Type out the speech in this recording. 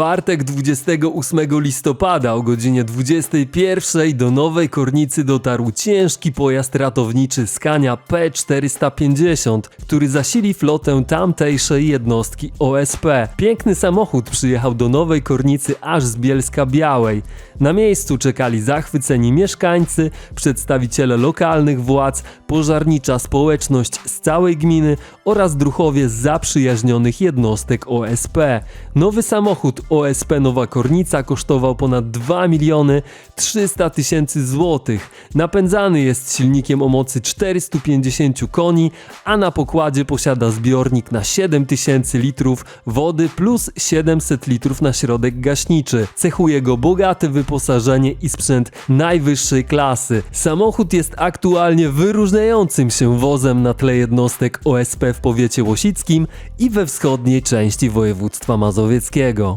czwartek 28 listopada o godzinie 21 do Nowej Kornicy dotarł ciężki pojazd ratowniczy Scania P450, który zasili flotę tamtejszej jednostki OSP. Piękny samochód przyjechał do Nowej Kornicy aż z Bielska Białej. Na miejscu czekali zachwyceni mieszkańcy, przedstawiciele lokalnych władz, pożarnicza społeczność z całej gminy oraz druchowie zaprzyjaźnionych jednostek OSP. Nowy samochód OSP Nowa Kornica kosztował ponad 2 miliony 300 tysięcy złotych. Napędzany jest silnikiem o mocy 450 koni, a na pokładzie posiada zbiornik na 7000 litrów wody plus 700 litrów na środek gaśniczy. Cechuje go bogate wyposażenie i sprzęt najwyższej klasy. Samochód jest aktualnie wyróżniającym się wozem na tle jednostek OSP w powiecie łosickim i we wschodniej części województwa mazowieckiego.